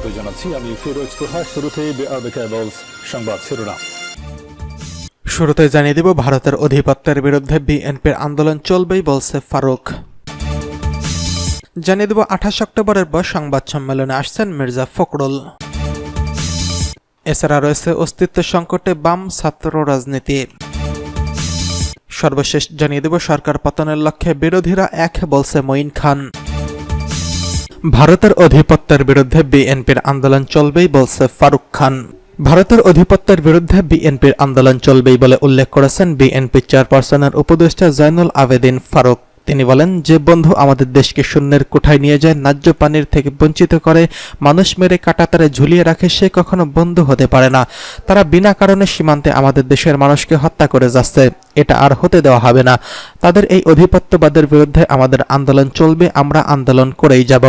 স্বাগত জানাচ্ছি। আমি ফিরোজ তোহা। শুরুতে সংবাদ শিরোনাম। শুরুতে জানিয়ে দেব, ভারতের অধিপত্যের বিরুদ্ধে বিএনপির আন্দোলন চলবেই বলছে ফারুক। জানিয়ে দেব, আঠাশ অক্টোবরের পর সংবাদ সম্মেলনে আসছেন মির্জা ফখরুল। এছাড়া রয়েছে অস্তিত্ব সংকটে বাম ছাত্র রাজনীতি। সর্বশেষ জানিয়ে দেব, সরকার পতনের লক্ষ্যে বিরোধীরা এক বলছে মঈন খান। ভারতের অধিপত্যের বিরুদ্ধে বিএনপির আন্দোলন চলবেই বলছে ফারুক খান। ভারতের অধিপত্যের বিরুদ্ধে বিএনপির আন্দোলন চলবেই বলে উল্লেখ করেছেন বিএনপি চেয়ারপারসনের উপদেষ্টা জয়নুল আবেদিন ফারুক। তিনি বলেন, যে বন্ধু আমাদের দেশকে শূন্যের কোঠায় নিয়ে যায়, ন্যায্য পানির থেকে বঞ্চিত করে, মানুষ মেরে কাটাতারে ঝুলিয়ে রাখে, সে কখনো বন্ধু হতে পারে না। তারা বিনা কারণে সীমান্তে আমাদের দেশের মানুষকে হত্যা করে যাচ্ছে। এটা আর হতে দেওয়া হবে না। তাদের এই অধিপত্যবাদের বিরুদ্ধে আমাদের আন্দোলন চলবে, আমরা আন্দোলন করেই যাব।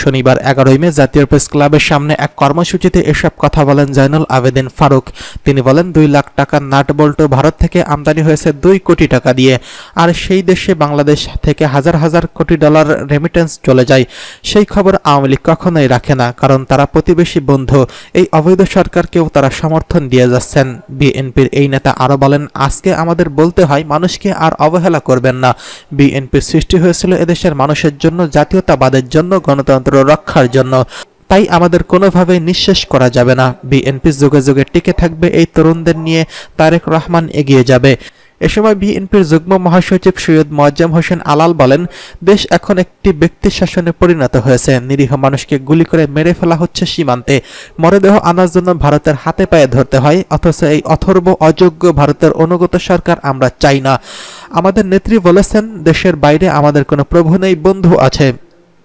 শনিবার এগারোই মে জাতীয় প্রেস ক্লাবের সামনে এক কর্মসূচিতে এসব কথা বলেন জাইনুল আবেদিন ফারুক। তিনি বলেন, দুই লাখ টাকার নাট বল্টু ভারত থেকে আমদানি হয়েছে দুই কোটি টাকা দিয়ে, আর সেই দেশে বাংলাদেশ থেকে হাজার হাজার কোটি ডলার রেমিটেন্স চলে যায়। সেই খবর আওয়ামী লীগ কখনোই রাখে না, কারণ তারা প্রতিবেশী বন্ধু। এই অবৈধ সরকারকেও তারা সমর্থন দিয়ে যাচ্ছেন। বিএনপির এই নেতা আরও বলেন, আজকে আমাদের বলতে হয়, মানুষকে আর অবহেলা করবেন না। বিএনপি সৃষ্টি হয়েছিল এদেশের মানুষের জন্য, জাতীয়তাবাদের জন্য, গণতন্ত্র রক্ষার জন্য। তাই আমাদের কোনোভাবেই নিঃশেষ করা যাবে না। বিএনপি যুগে যুগে টিকে থাকবে এই তরুণদের নিয়ে তারেক রহমান এগিয়ে যাবে। এ সময় বিএনপির যুগ্ম মহাসচিব সৈয়দ মোয়াজ্জেম হোসেন আলাল বলেন, দেশ এখন একটি ব্যক্তি শাসনে পরিণত হয়েছে। নিরীহ মানুষকে গুলি করে মেরে ফেলা হচ্ছে সীমান্তে। মরদেহ আনার জন্য ভারতের হাতে পায়ে ধরতে হয়, অথচ এই অথর্ব অযোগ্য ভারতের অনুগত সরকার আমরা চাই না। আমাদের নেত্রী বলেছেন, দেশের বাইরে আমাদের কোনো প্রভু নেই, বন্ধু আছে।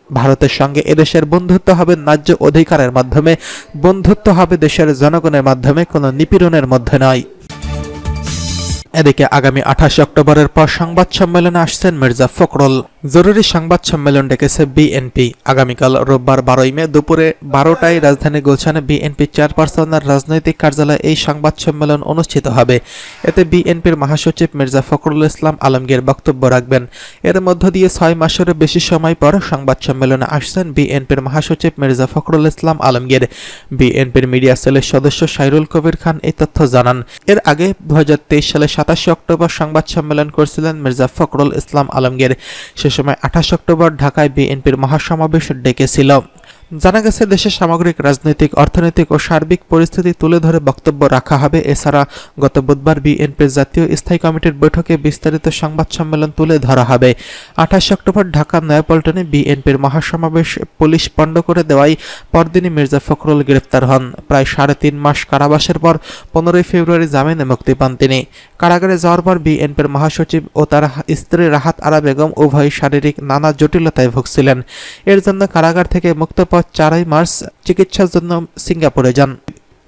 ভারতের সঙ্গে এদেশের বন্ধুত্ব হবে ন্যায্য অধিকারের মাধ্যমে, বন্ধুত্ব হবে দেশের জনগণের মাধ্যমে, কোনো নিপীড়নের মধ্যে নয়। এদিকে আগামী আঠাশ অক্টোবরের পর সংবাদ সম্মেলনে আসছেন মির্জা ফখরুল। জরুরি সংবাদ সম্মেলন ডেকেছে বিএনপি আগামীকাল রোববার বারোই মে দুপুরে বারোটায় রাজধানী গুলশানে বিএনপি চেয়ারপারসনের রাজনৈতিক কার্যালয়ে এই সংবাদ সম্মেলন অনুষ্ঠিত হবে। এতে বিএনপির মহাসচিব মির্জা ফখরুল ইসলাম আলমগীর বক্তব্য রাখবেন। এর মধ্য দিয়ে ছয় মাসেরও বেশি সময় পর সংবাদ সম্মেলনে আসছেন বিএনপির মহাসচিব মির্জা ফখরুল ইসলাম আলমগীর। বিএনপির মিডিয়া সেলের সদস্য সাইরুল কবির খান এই তথ্য জানান। এর আগে দু হাজার তেইশ সালে সাতাশে অক্টোবর সংবাদ সম্মেলন করেছিলেন মির্জা ফখরুল ইসলাম আলমগীর। সে সময় আঠাশ অক্টোবর ঢাকায় বিএনপির মহাসমাবেশ ডেকেছিল। জানা গেছে, দেশের সামগ্রিক, রাজনৈতিক, অর্থনৈতিক ও সার্বিক পরিস্থিতি তুলে ধরে বক্তব্য রাখা হবে। এছাড়া গত বুধবার বিএনপির জাতীয় স্থায়ী কমিটির বৈঠকে বিস্তারিত সংবাদ সম্মেলন তুলে ধরা হবে। আঠাশ অক্টোবর ঢাকার নয়াপল্টনে বিএনপির মহাসমাবেশ পুলিশ পণ্ড করে দেওয়ায় পরদিনই মির্জা ফখরুল গ্রেপ্তার হন। প্রায় সাড়ে তিন মাস কারাবাসের পর পনেরোই ফেব্রুয়ারি জামিনে মুক্তি পান তিনি। কারাগারে যাওয়ার পর বিএনপির মহাসচিব ও তার স্ত্রী রাহাত আরা বেগম উভয় শারীরিক নানা জটিলতায় ভুগছিলেন। এর জন্য কারাগার থেকে মুক্ত পর চারই মার্চ চিকিৎসার জন্য সিঙ্গাপুরে যান।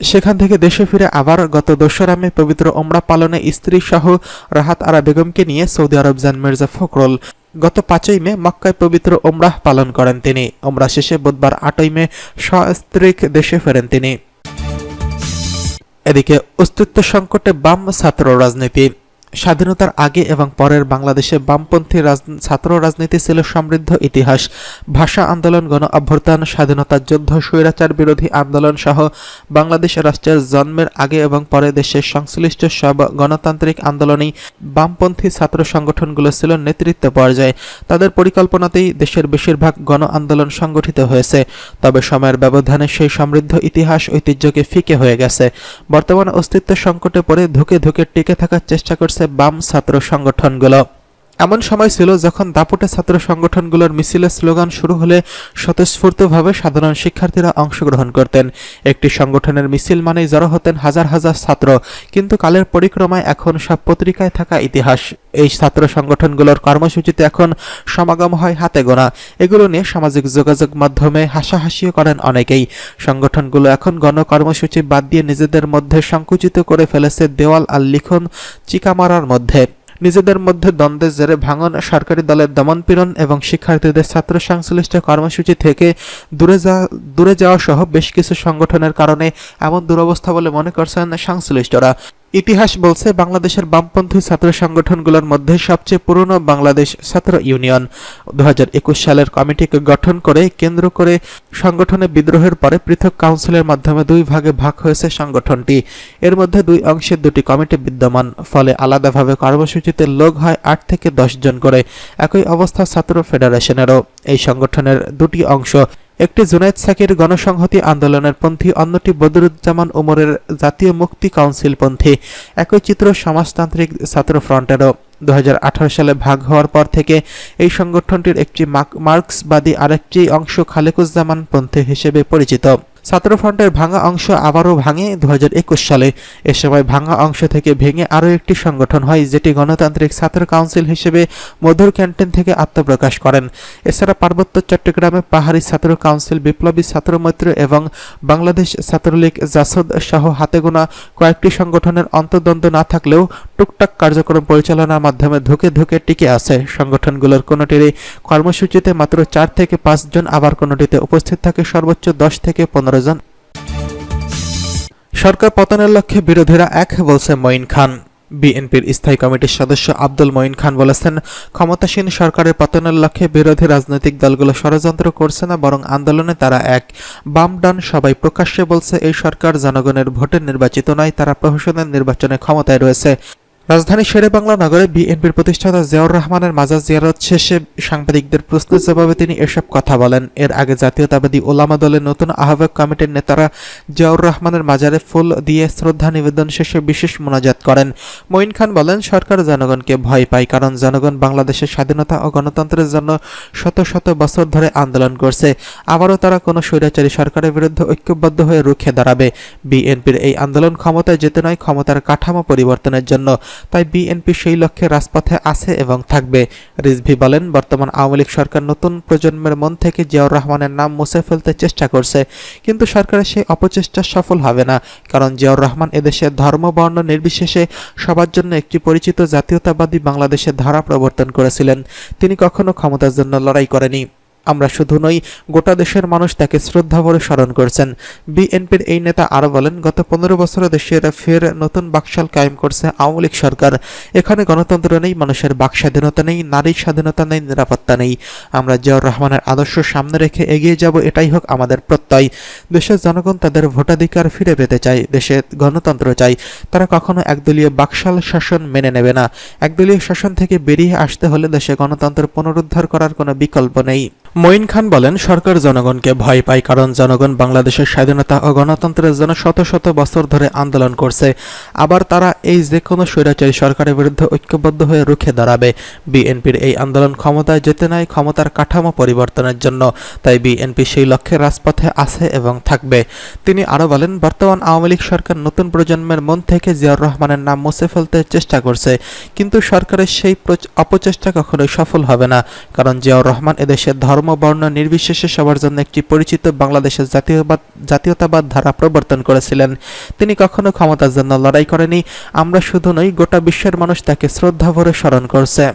সেখান থেকে দেশে ফিরে আবার গত দোসরা মে পবিত্র ওমরা পালনে স্ত্রী সহ রাহাত আরা বেগমকে নিয়ে সৌদি আরব যান মির্জা ফখরুল। গত পাঁচই মে মক্কায় পবিত্র ওমরাহ পালন করেন তিনি। ওমরা শেষে বুধবার আটই মে সস্ত্রীক দেশে ফেরেন তিনি। এদিকে অস্তিত্ব সংকটে বাম ছাত্র রাজনীতি। স্বাধীনতার আগে এবং পরের বাংলাদেশে বামপন্থী ছাত্র রাজনীতি ছিল সমৃদ্ধ ইতিহাস। ভাষা আন্দোলন, গণ অভ্যুত্থান স্বাধীনতার যুদ্ধ, স্বৈরাচার বিরোধী আন্দোলন সহ বাংলাদেশ রাষ্ট্রের জন্মের আগে এবং পরে দেশের সংশ্লিষ্ট সব গণতান্ত্রিক আন্দোলনেই বামপন্থী ছাত্র সংগঠনগুলো ছিল নেতৃত্ব পর্যায়ে। তাদের পরিকল্পনাতেই দেশের বেশিরভাগ গণ আন্দোলন সংগঠিত হয়েছে। তবে সময়ের ব্যবধানে সেই সমৃদ্ধ ইতিহাস ঐতিহ্যকে ফিকে হয়ে গেছে। বর্তমান অস্তিত্ব সংকটে পড়ে ধুকে ধুকে টিকে থাকার চেষ্টা করছে বাম ছাত্র সংগঠনগুলো। এমন সময় ছিল যখন দাপুটে ছাত্র সংগঠনগুলোর মিছিলের স্লোগান শুরু হলে স্বতঃস্ফূর্তভাবে সাধারণ শিক্ষার্থীরা অংশগ্রহণ করতেন। একটি সংগঠনের মিছিল মানেই জড়ো হতেন হাজার হাজার ছাত্র। কিন্তু কালের পরিক্রমায় এখন সব পত্রিকায় থাকা ইতিহাস। এই ছাত্র সংগঠনগুলোর কর্মসূচিতে এখন সমাগম হয় হাতে গোনা। এগুলো নিয়ে সামাজিক যোগাযোগ মাধ্যমে হাসাহাসিও করেন অনেকেই। সংগঠনগুলো এখন গণকর্মসূচি বাদ দিয়ে নিজেদের মধ্যে সংকুচিত করে ফেলেছে দেওয়াল আর লিখন চিকামারার মধ্যে। নিজেদের মধ্যে দ্বন্দ্বের জেরে ভাঙন সরকারি দলের দমনপীড়ন এবং শিক্ষার্থীদের ছাত্র সংশ্লিষ্ট কর্মসূচি থেকে দূরে যাওয়া দূরে যাওয়া সহ বেশ কিছু সংগঠনের কারণে এমন দুরবস্থা বলে মনে করছেন সংশ্লিষ্টরা। ইতিহাস বলছে, বাংলাদেশের বামপন্থী ছাত্র সংগঠনগুলোর মধ্যে সবচেয়ে পুরনো বাংলাদেশ ছাত্র ইউনিয়ন। দুহাজার একুশ সালের কমিটিকে গঠন করে কেন্দ্র করে সংগঠনে বিদ্রোহের পরে পৃথক কাউন্সিলের মাধ্যমে দুই ভাগে ভাগ হয়েছে সংগঠনটি। এর মধ্যে দুই অংশের দুটি কমিটি বিদ্যমান, ফলে আলাদাভাবে কর্মসূচিতে লোক হয় আট থেকে দশ জন করে। একই অবস্থা ছাত্র ফেডারেশনেরও। এই সংগঠনের দুটি অংশ একটি জুনায়েদ সাকির গণসংহতি আন্দোলনের পন্থী, অন্যটি বদরুজ্জামান উমরের জাতীয় মুক্তি কাউন্সিল পন্থী। একই চিত্র সমাজতান্ত্রিক ছাত্র ফ্রন্টেরও। দু সালে ভাগ হওয়ার পর থেকে এই সংগঠনটির একটি মার্কসবাদী মার্ক্সবাদী আরেকটি অংশ খালেকুজ্জামান পন্থী হিসেবে পরিচিত। ছাত্রফ্রন্টের ভাঙা অংশ আবারও ভাঙে দু হাজার একুশ সালে। এ সময় ভাঙা অংশ থেকে ভেঙে আরও একটি সংগঠন হয়, যেটি গণতান্ত্রিক ছাত্র কাউন্সিল হিসেবে মধুর ক্যান্টিন থেকে আত্মপ্রকাশ করেন। এছাড়া পার্বত্য চট্টগ্রামে পাহাড়ি ছাত্র কাউন্সিল, বিপ্লবী ছাত্র মৈত্র এবং বাংলাদেশ ছাত্রলীগ জাসদ সহ হাতে গোনা কয়েকটি সংগঠনের অন্তর্দ্বন্দ্ব না থাকলেও টুকটাক কার্যক্রম পরিচালনার মাধ্যমে ধুকে ধুকে টিকে আছে। সংগঠনগুলোর কোনোটিরই কর্মসূচিতে মাত্র চার থেকে পাঁচজন আবার কোনোটিতে উপস্থিত থাকে সর্বোচ্চ দশ থেকে পনেরো জন। সরকার পতনের লক্ষ্যে বিরোধীরা এক বলছে মঈন খান। বিএনপির স্থায়ী কমিটির সদস্য আব্দুল মঈন খান বলেছেন, ক্ষমতাসীন সরকারের পতনের লক্ষ্যে বিরোধী রাজনৈতিক দলগুলো ষড়যন্ত্র করছে না, বরং আন্দোলনে তারা এক। বাম ডান সবাই প্রকাশ্যে বলছে, এই সরকার জনগণের ভোটে নির্বাচিত নয়, তারা প্রহসনের নির্বাচনে ক্ষমতায় রয়েছে। রাজধানী শেরেবাংলা নগরে বিএনপির প্রতিষ্ঠাতা জিয়াউর রহমানের মাজার জিয়ারত শেষে সাংবাদিকদের প্রশ্নের জবাবে তিনি এসব কথা বলেন। এর আগে জাতীয়তাবাদী ওলামা দলের নতুন আহ্বায়ক কমিটির নেতারা জিয়াউর রহমানের মাজারে ফুল দিয়ে শ্রদ্ধা নিবেদন শেষে বিশেষ মোনাজাত করেন। মঈন খান বলেন, সরকার জনগণকে ভয় পায় কারণ জনগণ বাংলাদেশের স্বাধীনতা ও গণতন্ত্রের জন্য শত শত বছর ধরে আন্দোলন করছে। আবারও তারা কোনো স্বৈরাচারী সরকারের বিরুদ্ধে ঐক্যবদ্ধ হয়ে রুখে দাঁড়াবে। বিএনপির এই আন্দোলন ক্ষমতায় যেতে নয়, ক্ষমতার কাঠামো পরিবর্তনের জন্য। তাই বিএনপি সেই লক্ষ্যে রাজপথে আছে এবং থাকবে। রিজভি বলেন, বর্তমান আওয়ামী লীগ সরকার নতুন প্রজন্মের মন থেকে জিয়াউর রহমানের নাম মুছে ফেলতে চেষ্টা করছে, কিন্তু সরকারের সেই অপচেষ্টা সফল হবে না, কারণ জিয়াউর রহমান এদেশে ধর্ম, বর্ণ নির্বিশেষে সবার জন্য একটি পরিচিত জাতীয়তাবাদী বাংলাদেশের ধারা প্রবর্তন করেছিলেন। তিনি কখনো ক্ষমতার জন্য লড়াই করেনি। আমরা শুধু নই, গোটা দেশের মানুষ তাকে শ্রদ্ধা ভরে স্মরণ করছেন। বিএনপির এই নেতা আরও বলেন, গত পনেরো বছরে দেশের ফের নতুন বাকশাল কায়েম করছে আওয়ামী লীগ সরকার। এখানে গণতন্ত্র নেই, মানুষের বাক স্বাধীনতা নেই, নারীর স্বাধীনতা নেই, নিরাপত্তা নেই। আমরা জিয়াউর রহমানের আদর্শ সামনে রেখে এগিয়ে যাব, এটাই হোক আমাদের প্রত্যয়। দেশের জনগণ তাদের ভোটাধিকার ফিরে পেতে চায়, দেশে গণতন্ত্র চাই তারা কখনো একদলীয় বাকশাল শাসন মেনে নেবে না। একদলীয় শাসন থেকে বেরিয়ে আসতে হলে দেশে গণতন্ত্র পুনরুদ্ধার করার কোনো বিকল্প নেই। মঈন খান বলেন, সরকার জনগণকে ভয় পায় কারণ জনগণ বাংলাদেশের স্বাধীনতা ও গণতন্ত্রের জন্য শত শত বছর ধরে আন্দোলন করছে। আবার তারা এই যে কোনো স্বৈরাচারী সরকারের বিরুদ্ধে ঐক্যবদ্ধ হয়ে রুখে দাঁড়াবে। বিএনপির এই আন্দোলন ক্ষমতায় যেতে নাই, ক্ষমতার কাঠামো পরিবর্তনের জন্য। তাই বিএনপি সেই লক্ষ্যে রাজপথে আছে এবং থাকবে। তিনি আরও বলেন, বর্তমান আওয়ামী লীগ সরকার নতুন প্রজন্মের মন থেকে জিয়াউর রহমানের নাম মুছে ফেলতে চেষ্টা করছে। কিন্তু সরকারের সেই অপচেষ্টা কখনোই সফল হবে না। কারণ জিয়াউর রহমান এদেশের ধর্ম বর্ণ নির্বিশেষে সবার জন্য একটি পরিচিত বাংলাদেশের জাতীয়বাদ, জাতীয়তাবাদ ধারা প্রবর্তন করেছিলেন। তিনি কখনো ক্ষমতার জন্য লড়াই করেনি আমরা শুধু নই, গোটা বিশ্বের মানুষ তাকে শ্রদ্ধা ভরে স্মরণ করছে।